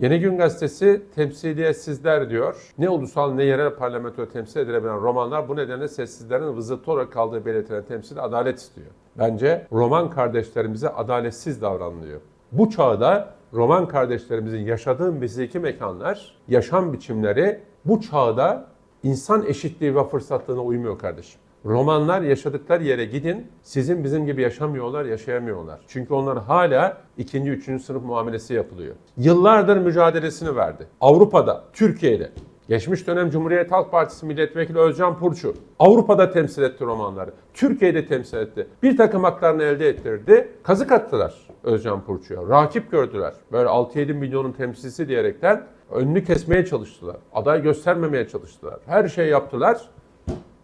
Yeni Gün Gazetesi temsiliyetsizler diyor. Ne ulusal ne yerel parlamentoda temsil edilebilen romanlar bu nedenle sessizlerin vızıltı olarak kaldığı belirtilen temsil adalet istiyor. Bence roman kardeşlerimize adaletsiz davranılıyor. Bu çağda roman kardeşlerimizin yaşadığı fiziki mekanlar, yaşam biçimleri bu çağda insan eşitliği ve fırsatlığına uymuyor kardeşim. Romanlar yaşadıkları yere gidin, sizin bizim gibi yaşamıyorlar, yaşayamıyorlar. Çünkü onlar hala ikinci, üçüncü sınıf muamelesi yapılıyor. Yıllardır mücadelesini verdi. Avrupa'da, Türkiye'de, Geçmiş dönem Cumhuriyet Halk Partisi milletvekili Özcan Purçu Avrupa'da temsil etti romanları. Türkiye'de temsil etti. Bir takım haklarını elde ettirdi. Kazık attılar Özcan Purçu'ya. Rakip gördüler. Böyle 6-7 milyonun temsilcisi diyerekten önünü kesmeye çalıştılar. Aday göstermemeye çalıştılar. Her şey yaptılar.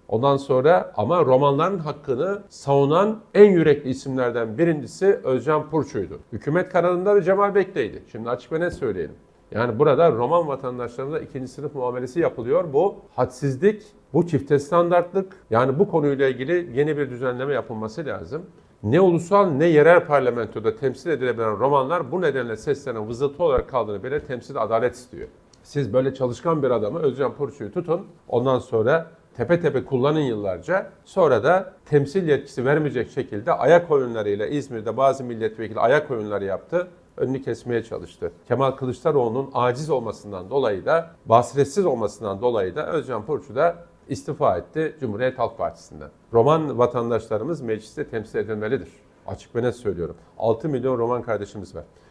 Ondan sonra ama romanların hakkını savunan en yürekli isimlerden birincisi Özcan Purçu'ydu. Hükümet kararında da Cemal Bek'teydi. Şimdi açık ve net söyleyelim. Yani burada roman vatandaşlarına ikinci sınıf muamelesi yapılıyor. Bu hadsizlik, bu çifte standartlık. Yani bu konuyla ilgili yeni bir düzenleme yapılması lazım. Ne ulusal ne yerel parlamentoda temsil edilebilen romanlar bu nedenle seslerinin vızıltı olarak kaldığını bile temsil adalet istiyor. Siz böyle çalışkan bir adamı Özcan Purçu'yu tutun. Ondan sonra tepe tepe kullanın yıllarca. Sonra da temsil yetkisi vermeyecek şekilde ayak oyunlarıyla İzmir'de bazı milletvekili ayak oyunları yaptı. Önünü kesmeye çalıştı. Kemal Kılıçdaroğlu'nun aciz olmasından dolayı da, basiretsiz olmasından dolayı da Özcan Purçu da istifa etti Cumhuriyet Halk Partisi'nden. Roman vatandaşlarımız mecliste temsil edilmelidir. Açık ve net söylüyorum. 6 milyon roman kardeşimiz var.